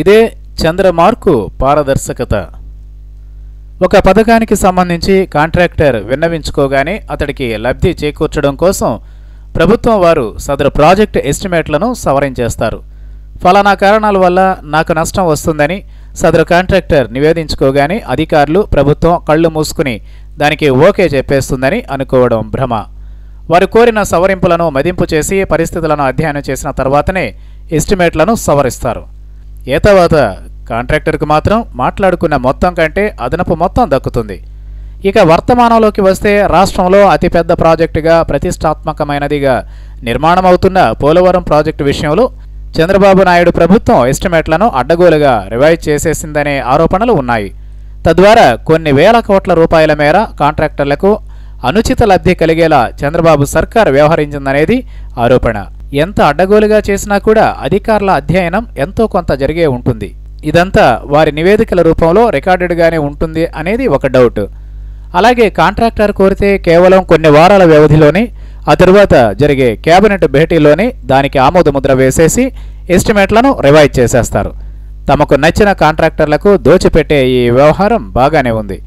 ఇదే చంద్రమార్కు పారదర్శకత. ఒక పథకానికి సంబంధించి కాంట్రాక్టర్ విన్నవించుకోగానే అతడికి లబ్ధి చేకూర్చడం కోసం ప్రభుత్వం వారు సదరు ప్రాజెక్ట్ ఎస్టిమేట్లను సవరించేస్తారు ఫలానా కారణాల వల్ల నాకు నష్టం వస్తుందని సదరు కాంట్రాక్టర్ నివేదించుకోగానే అధికారులు ప్రభుత్వం కళ్ళు మూసుకుని దానికి ఓకే చెప్పేస్తుందని అనుకోవడం భ్రమ. వారు కోరిన సవరింపులను మదింపు చేసి పరిస్థితులను అధ్యయనం చేసిన తర్వాతనే ఎస్టిమేట్లను సవరిస్తారు. ఏ తర్వాత కాంట్రాక్టర్కు మాత్రం మాట్లాడుకున్న మొత్తం కంటే అదనపు మొత్తం దక్కుతుంది. ఇక వర్తమానంలోకి వస్తే రాష్ట్రంలో అతిపెద్ద ప్రాజెక్టుగా ప్రతిష్టాత్మకమైనదిగా నిర్మాణం అవుతున్న పోలవరం ప్రాజెక్టు విషయంలో చంద్రబాబు నాయుడు ప్రభుత్వం ఎస్టిమేట్లను అడ్డగోలుగా రివైజ్ చేసేసిందనే ఆరోపణలు ఉన్నాయి. తద్వారా కొన్ని వేల కోట్ల రూపాయల మేర కాంట్రాక్టర్లకు అనుచిత లబ్ధి కలిగేలా చంద్రబాబు సర్కార్ వ్యవహరించిందనేది ఆరోపణ. ఎంత అడ్డగోలుగా చేసినా కూడా అధికారుల అధ్యయనం ఎంతో కొంత జరిగే ఉంటుంది. ఇదంతా వారి నివేదికల రూపంలో రికార్డెడ్గానే ఉంటుంది అనేది ఒక డౌట్. అలాగే కాంట్రాక్టర్ కోరితే కేవలం కొన్ని వారాల వ్యవధిలోనే ఆ తరువాత జరిగే కేబినెట్ భేటీలోనే దానికి ఆమోదముద్ర వేసేసి ఎస్టిమేట్లను రివైజ్ చేసేస్తారు. తమకు నచ్చిన కాంట్రాక్టర్లకు దోచిపెట్టే ఈ వ్యవహారం బాగానే ఉంది.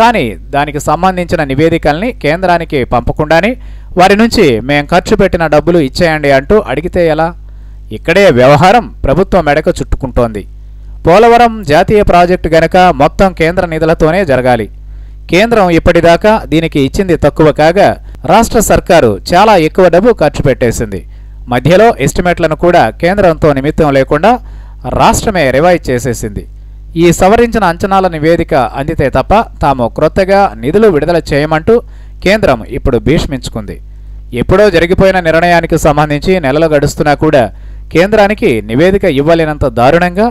కానీ దానికి సంబంధించిన నివేదికల్ని కేంద్రానికి పంపకుండానే వారి నుంచి మేం ఖర్చు పెట్టిన డబ్బులు ఇచ్చేయండి అంటూ అడిగితే ఎలా? ఇక్కడే వ్యవహారం ప్రభుత్వం మెడకు చుట్టుకుంటోంది. పోలవరం జాతీయ ప్రాజెక్టు గనక మొత్తం కేంద్ర నిధులతోనే జరగాలి. కేంద్రం ఇప్పటిదాకా దీనికి ఇచ్చింది తక్కువ కాగా రాష్ట్ర సర్కారు చాలా ఎక్కువ డబ్బు ఖర్చు పెట్టేసింది. మధ్యలో ఎస్టిమేట్లను కూడా కేంద్రంతో నిమిత్తం లేకుండా రాష్ట్రమే రివైజ్ చేసేసింది. ఈ సవరించిన అంచనాల నివేదిక అందితే తప్ప తాము క్రొత్తగా నిధులు విడుదల చేయమంటూ కేంద్రం ఇప్పుడు భీష్మించుకుంది. ఎప్పుడో జరిగిపోయిన నిర్ణయానికి సంబంధించి నెలలు గడుస్తున్నా కూడా కేంద్రానికి నివేదిక ఇవ్వలేనంత దారుణంగా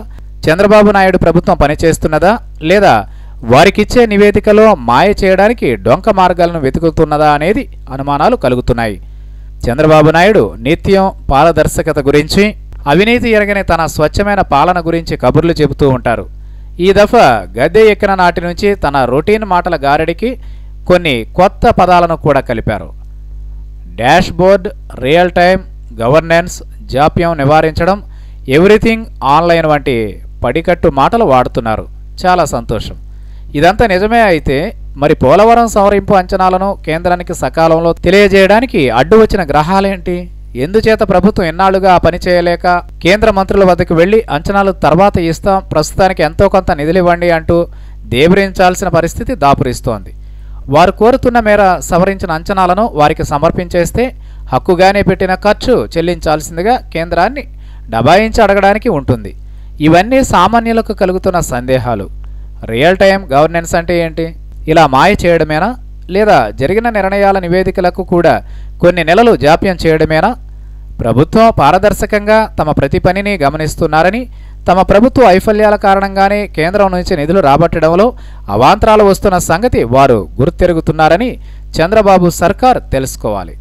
చంద్రబాబు నాయుడు ప్రభుత్వం పనిచేస్తున్నదా లేదా వారికిచ్చే నివేదికలో మాయ చేయడానికి డొంక మార్గాలను వెతుకుతున్నదా అనేది అనుమానాలు కలుగుతున్నాయి. చంద్రబాబు నాయుడు నిత్యం పారదర్శకత గురించి అవినీతి ఎరగని తన స్వచ్ఛమైన పాలన గురించి కబుర్లు చెబుతూ ఉంటారు. ఈ దఫా గద్దె ఎక్కిన నాటి నుంచి తన రొటీన్ మాటల గారడికి కొన్ని కొత్త పదాలను కూడా కలిపారు. డాష్బోర్డ్ రియల్ టైం గవర్నెన్స్ జాప్యం నివారించడం ఎవ్రీథింగ్ ఆన్లైన్ వంటి పడికట్టు మాటలు వాడుతున్నారు. చాలా సంతోషం. ఇదంతా నిజమే అయితే మరి పోలవరం సవరింపు అంచనాలను కేంద్రానికి సకాలంలో తెలియజేయడానికి అడ్డు వచ్చిన గ్రహాలేంటి? ఎందుచేత ప్రభుత్వం ఎన్నాళ్ళుగా ఆ పని చేయలేక కేంద్ర మంత్రుల వద్దకు వెళ్ళి అంచనాలు తర్వాత ఇస్తాం ప్రస్తుతానికి ఎంతో కొంత నిధులివ్వండి అంటూ దేబరించాల్సిన పరిస్థితి దాపురిస్తోంది. వారు కోరుతున్న మేర సవరించిన అంచనాలను వారికి సమర్పించేస్తే హక్కుగానే పెట్టిన ఖర్చు చెల్లించాల్సిందిగా కేంద్రాన్ని డబాయించి అడగడానికి ఉంటుంది. ఇవన్నీ సామాన్యులకు కలుగుతున్న సందేహాలు. రియల్ టైం గవర్నెన్స్ అంటే ఏంటి? ఇలా మాయ చేయడమేనా? లేదా జరిగిన నిర్ణయాల నివేదికలకు కూడా కొన్ని నెలలు జాప్యం చేయడమేనా? ప్రభుత్వం పారదర్శకంగా తమ ప్రతి పనిని గమనిస్తున్నారని తమ ప్రభుత్వ వైఫల్యాల కారణంగానే కేంద్రం నుంచి నిధులు రాబట్టడంలో అవాంతరాలు వస్తున్న సంగతి వారు గుర్తెరుగుతున్నారని చంద్రబాబు సర్కార్ తెలుసుకోవాలి.